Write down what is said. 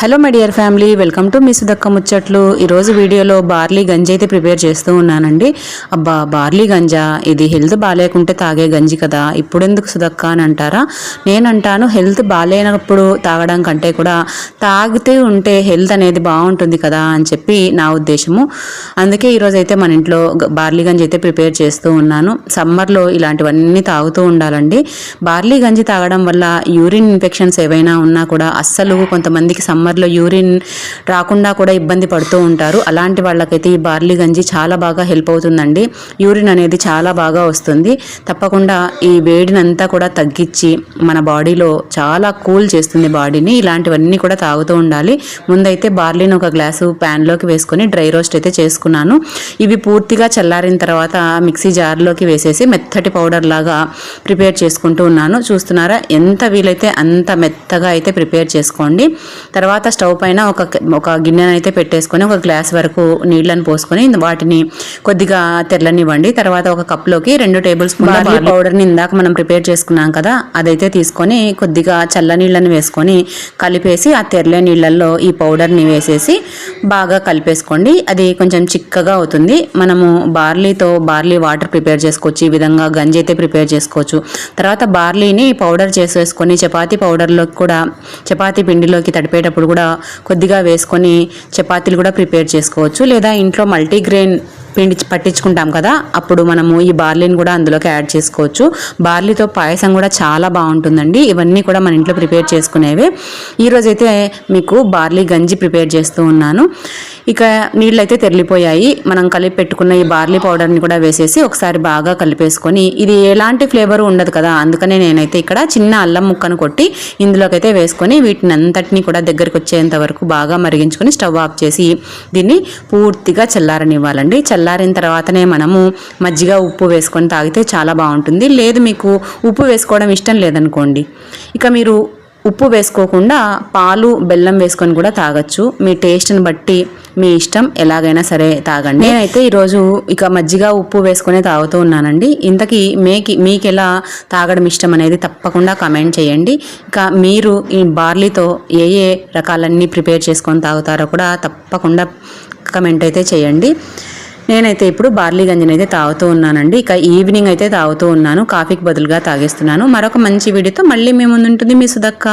Hello my dear family welcome to మీ సుధక్క ముచ్చట్లు ఈరోజు వీడియోలో బార్లీ గంజి అయితే ప్రిపేర్ చేస్తూ ఉన్నానండి. అబ్బా బార్లీ గంజా. ఇది హెల్త్ బాగాలేకుంటే తాగే గంజి కదా. ఇప్పుడెందుకు సుధక్క సుదక్క అని అంటారా? నేనంటాను హెల్త్ బాగాలేనప్పుడు తాగడం కంటే కూడా తాగితే ఉంటే హెల్త్ అనేది బాగుంటుంది కదా అని చెప్పి నా ఉద్దేశము. అందుకే ఈరోజు అయితే మన ఇంట్లో బార్లీ గంజి అయితే ప్రిపేర్ చేస్తూ ఉన్నాను. సమ్మర్లో ఇలాంటివన్నీ తాగుతూ ఉండాలండి. బార్లీ గంజి తాగడం వల్ల యూరిన్ ఇన్ఫెక్షన్స్ ఏవైనా ఉన్నా కూడా అస్సలు కొంతమందికి సమ్మర్ సమ్మర్లో యూరిన్ రాకుండా కూడా ఇబ్బంది పడుతూ ఉంటారు. అలాంటి వాళ్ళకైతే ఈ బార్లీ గంజి చాలా బాగా హెల్ప్ అవుతుందండి. యూరిన్ అనేది చాలా బాగా వస్తుంది. తప్పకుండా ఈ వేడినంతా కూడా తగ్గించి మన బాడీలో చాలా కూల్ చేస్తుంది బాడీని. ఇలాంటివన్నీ కూడా తాగుతూ ఉండాలి. ముందైతే బార్లీని ఒక గ్లాసు ప్యాన్లోకి వేసుకొని డ్రై రోస్ట్ అయితే చేసుకున్నాను. ఇవి పూర్తిగా చల్లారిన తర్వాత మిక్సీ జార్లోకి వేసేసి మెత్తటి పౌడర్ లాగా ప్రిపేర్ చేసుకుంటూ ఉన్నాను. చూస్తున్నారా? ఎంత వీలైతే అంత మెత్తగా అయితే ప్రిపేర్ చేసుకోండి. తర్వాత స్టవ్ పైన ఒక ఒక గిన్నెను అయితే పెట్టేసుకొని ఒక గ్లాస్ వరకు నీళ్ళని పోసుకొని వాటిని కొద్దిగా తెల్లనివ్వండి తర్వాత ఒక కప్లోకి రెండు టేబుల్ స్పూన్ బార్లీ పౌడర్ని ఇందాక మనం ప్రిపేర్ చేసుకున్నాం కదా అదైతే తీసుకొని కొద్దిగా చల్ల నీళ్ళని వేసుకొని కలిపేసి ఆ తెల్ల నీళ్ళల్లో ఈ పౌడర్ని వేసేసి బాగా కలిపేసుకోండి. అది కొంచెం చిక్కగా అవుతుంది. మనము బార్లీతో బార్లీ వాటర్ ప్రిపేర్ చేసుకోవచ్చు ఈ విధంగా గంజి అయితే ప్రిపేర్ చేసుకోవచ్చు. తర్వాత బార్లీని పౌడర్ చేసేసుకొని చపాతీ పౌడర్లోకి కూడా చపాతీ పిండిలోకి తడిపేటప్పుడు కూడా కొద్దిగా వేసుకొని చపాతీలు కూడా ప్రిపేర్ చేసుకోవచ్చు. లేదా ఇంట్లో మల్టీగ్రెయిన్ పిండి పట్టించుకుంటాం కదా అప్పుడు మనము ఈ బార్లీని కూడా అందులోకి యాడ్ చేసుకోవచ్చు. బార్లీతో పాయసం కూడా చాలా బాగుంటుందండి. ఇవన్నీ కూడా మన ఇంట్లో ప్రిపేర్ చేసుకునేవి. ఈరోజైతే మీకు బార్లీ గంజి ప్రిపేర్ చేస్తూ ఉన్నాను. ఇక నీళ్ళు అయితే తెరిలిపోయాయి. మనం కలిపి పెట్టుకున్న ఈ బార్లీ పౌడర్ని కూడా వేసేసి ఒకసారి బాగా కలిపేసుకొని ఇది ఎలాంటి ఫ్లేవర్ ఉండదు కదా అందుకనే నేనైతే ఇక్కడ చిన్న అల్లం ముక్కను కొట్టి ఇందులోకైతే వేసుకొని వీటిని అంతటినీ కూడా దగ్గరికి వచ్చేంత వరకు బాగా మరిగించుకొని స్టవ్ ఆఫ్ చేసి దీన్ని పూర్తిగా చల్లారనివ్వాలండి. చల్లారిన తర్వాతనే మనము మజ్జిగ ఉప్పు వేసుకొని తాగితే చాలా బాగుంటుంది. లేదు మీకు ఉప్పు వేసుకోవడం ఇష్టం లేదనుకోండి. ఇక మీరు ఉప్పు వేసుకోకుండా పాలు బెల్లం వేసుకొని కూడా తాగొచ్చు. మీ టేస్ట్ని బట్టి మీ ఇష్టం ఎలాగైనా సరే తాగండి. నేనైతే ఈరోజు ఇక మజ్జిగ ఉప్పు వేసుకొని తాగుతూ ఉన్నానండి. ఇంతకీ మేకి మీకు ఎలా తాగడం ఇష్టం అనేది తప్పకుండా కమెంట్ చేయండి. ఇక మీరు ఈ బార్లీతో ఏ ఏ రకాలన్నీ ప్రిపేర్ చేసుకొని తాగుతారో కూడా తప్పకుండా కమెంట్ అయితే చేయండి. నేనైతే ఇప్పుడు బార్లీ గంజిని అయితే తాగుతూ ఉన్నానండి. ఇక ఈవినింగ్ అయితే తాగుతూ ఉన్నాను. కాఫీకి బదులుగా తాగేస్తున్నాను. మరొక మంచి వీడియోతో మళ్ళీ మేము ముందుంటుంది మీ సుదక్క